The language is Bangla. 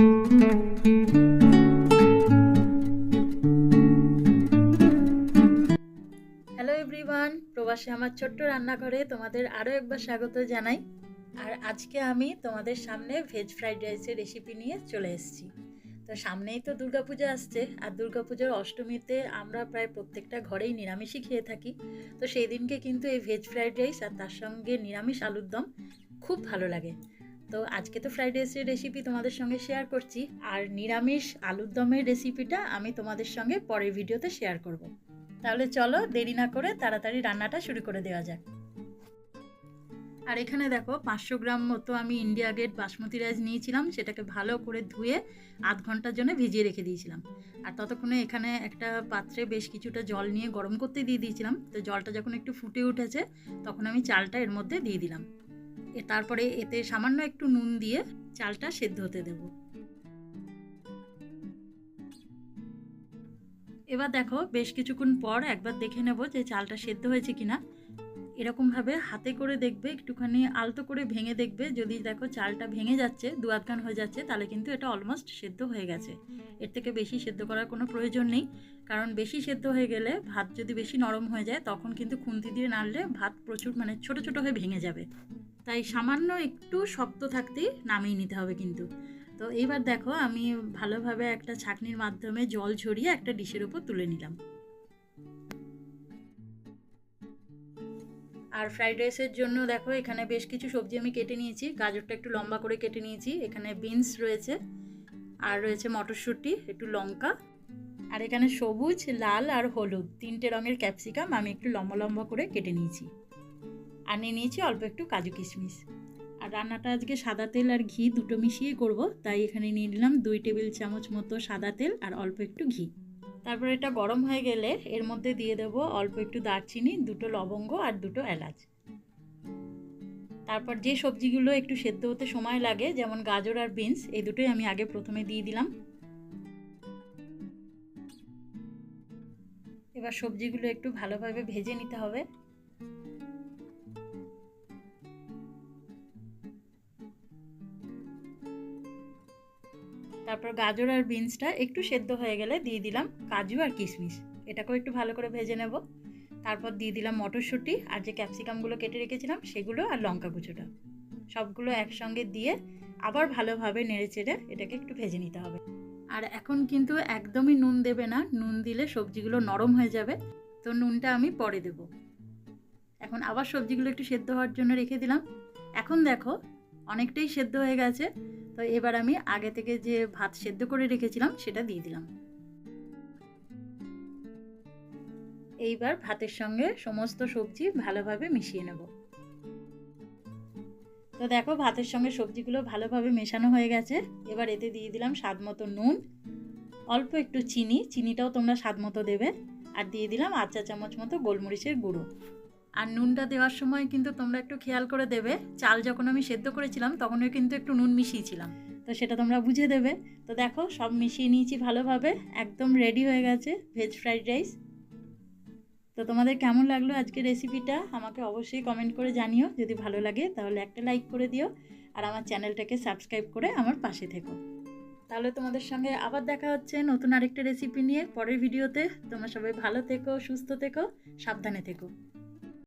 হ্যালো এভরিওয়ান প্রবাসে আমার ছোট্ট রান্নাঘরে তোমাদের আরও একবার স্বাগত জানাই। আর আজকে আমি তোমাদের সামনে ভেজ ফ্রাইড রাইসের রেসিপি নিয়ে চলে এসেছি। তো সামনেই তো দুর্গাপূজা আসছে, আর দুর্গাপূজার অষ্টমীতে আমরা প্রায় প্রত্যেকটা ঘরেই নিরামিষই খেয়ে থাকি। তো সেই দিনকে কিন্তু এই ভেজ ফ্রাইড রাইস আর তার সঙ্গে নিরামিষ আলুর দম খুব ভালো লাগে। তো আজকে তো ফ্রাইড রাইসের রেসিপি তোমাদের সঙ্গে শেয়ার করছি। আর নিরামিষ আলুর দমের রেসিপিটা আমি তোমাদের সঙ্গে পরের ভিডিওতে শেয়ার করব। তাহলে চলো দেরি না করে তাড়াতাড়ি রান্নাটা শুরু করে দেওয়া যাক। আর এখানে দেখো পাঁচশো গ্রাম মতো আমি ইন্ডিয়া গেট বাসমতি রাইস নিয়েছিলাম, সেটাকে ভালো করে ধুয়ে আধ ঘণ্টার জন্য ভিজিয়ে রেখে দিয়েছিলাম। আর ততক্ষণে এখানে একটা পাত্রে বেশ কিছুটা জল নিয়ে গরম করতে দিয়ে দিয়েছিলাম। তো জলটা যখন একটু ফুটে উঠেছে, তখন আমি চালটা এর মধ্যে দিয়ে দিলাম। তারপরে এতে সামান্য একটু নুন দিয়ে চালটা সেদ্ধ হতে দেবো। এবার দেখো বেশ কিছুক্ষণ পর একবার দেখে নেব যে চালটা সেদ্ধ হয়েছে কিনা। এরকমভাবে হাতে করে দেখবে, একটুখানি আলতো করে ভেঙে দেখবে। যদি দেখো চালটা ভেঙে যাচ্ছে, দু আধখান হয়ে যাচ্ছে, তাহলে কিন্তু এটা অলমোস্ট সেদ্ধ হয়ে গেছে। এর থেকে বেশি সেদ্ধ করার কোনো প্রয়োজন নেই, কারণ বেশি সেদ্ধ হয়ে গেলে ভাত যদি বেশি নরম হয়ে যায়, তখন কিন্তু খুন্তি দিয়ে নাড়লে ভাত প্রচুর মানে ছোট ছোট হয়ে ভেঙে যাবে। তাই সামান্য একটু শক্ত থাকতেই নামিয়ে নিতে হবে কিন্তু। তো এইবার দেখো আমি ভালোভাবে একটা ছাঁকনির মাধ্যমে জল ছড়িয়ে একটা ডিশের উপর তুলে নিলাম। আর ফ্রাইড রাইসের জন্য দেখো এখানে বেশ কিছু সবজি আমি কেটে নিয়েছি। গাজরটা একটু লম্বা করে কেটে নিয়েছি। এখানে বিনস রয়েছে আর রয়েছে মটরশুঁটি, একটু লঙ্কা আর এখানে সবুজ, লাল আর হলুদ। তিনটে রঙের ক্যাপসিকাম আমি একটু লম্বা লম্বা করে কেটে নিয়েছি। আর নিয়ে নিয়েছি অল্প একটু কাজু কিশমিশ। আর রান্নাটা আজকে সাদা তেল আর ঘি দুটো মিশিয়ে করব। তাই এখানে নিয়ে নিলাম দুই টেবিল চামচ মতো সাদা তেল আর অল্প একটু ঘি। তারপর এটা গরম হয়ে গেলে এর মধ্যে দিয়ে দেব অল্প একটু দারচিনি, দুটো লবঙ্গ আর দুটো এলাচ। তারপর যে সবজিগুলো একটু সেদ্ধ হতে সময় লাগে, যেমন গাজর আর বিনস, এই দুটোই আমি আগে প্রথমে দিয়ে দিলাম। এবার সবজিগুলো একটু ভালোভাবে ভেজে নিতে হবে। তারপর গাজর আর বিনসটা একটু সেদ্ধ হয়ে গেলে দিয়ে দিলাম কাজু আর কিশমিশ। এটাকেও একটু ভালো করে ভেজে নেব। তারপর দিয়ে দিলাম মটরশুঁটি আর যে ক্যাপসিকামগুলো কেটে রেখেছিলাম সেগুলো আর লঙ্কা কুচোটা সবগুলো একসঙ্গে দিয়ে আবার ভালোভাবে নেড়ে চেড়ে এটাকে একটু ভেজে নিতে হবে। আর এখন কিন্তু একদমই নুন দেবে না। নুন দিলে সবজিগুলো নরম হয়ে যাবে। তো নুনটা আমি পরে দেব। এখন আবার সবজিগুলো একটু সেদ্ধ হওয়ার জন্য রেখে দিলাম। এখন দেখো অনেকটাই সেদ্ধ হয়ে গেছে। তো এবার আমি আগে থেকে যে ভাত সেদ্ধ করে রেখেছিলাম, সেটা দিয়ে দিলাম। এইবার ভাতের সঙ্গে সমস্ত সবজি ভালোভাবে মিশিয়ে নেব। তো দেখো, ভাতের সঙ্গে সবজিগুলো ভালোভাবে মেশানো হয়ে গেছে। এবার এতে দিয়ে দিলাম স্বাদ মতো নুন, অল্প একটু চিনি। চিনিটাও তোমরা স্বাদ মতো দেবে। আর দিয়ে দিলাম আধ চা চামচ মতো গোলমরিচের গুঁড়ো। আর নুনটা দেওয়ার সময় কিন্তু তোমরা একটু খেয়াল করে দেবে। চাল যখন আমি সেদ্ধ করেছিলাম, তখনও কিন্তু একটু নুন মিশিয়েছিলাম। তো সেটা তোমরা বুঝে দেবে। তো দেখো, সব মিশিয়ে নিয়েছি ভালোভাবে। একদম রেডি হয়ে গেছে ভেজ ফ্রাইড রাইস তো তোমাদের কেমন লাগল আজকের রেসিপিটা আমাকে অবশ্যই কমেন্ট করে জানিও। যদি ভালো লাগে, তাহলে একটা লাইক করে দিও। আর আমার চ্যানেলটাকে সাবস্ক্রাইব করে আমার পাশে থেকো। তাহলে তোমাদের সঙ্গে আবার দেখা হচ্ছে নতুন আরেকটা রেসিপি নিয়ে পরের ভিডিওতে তোমরা সবাই ভালো থেকো, সুস্থ থেকো, সাবধানে থেকো।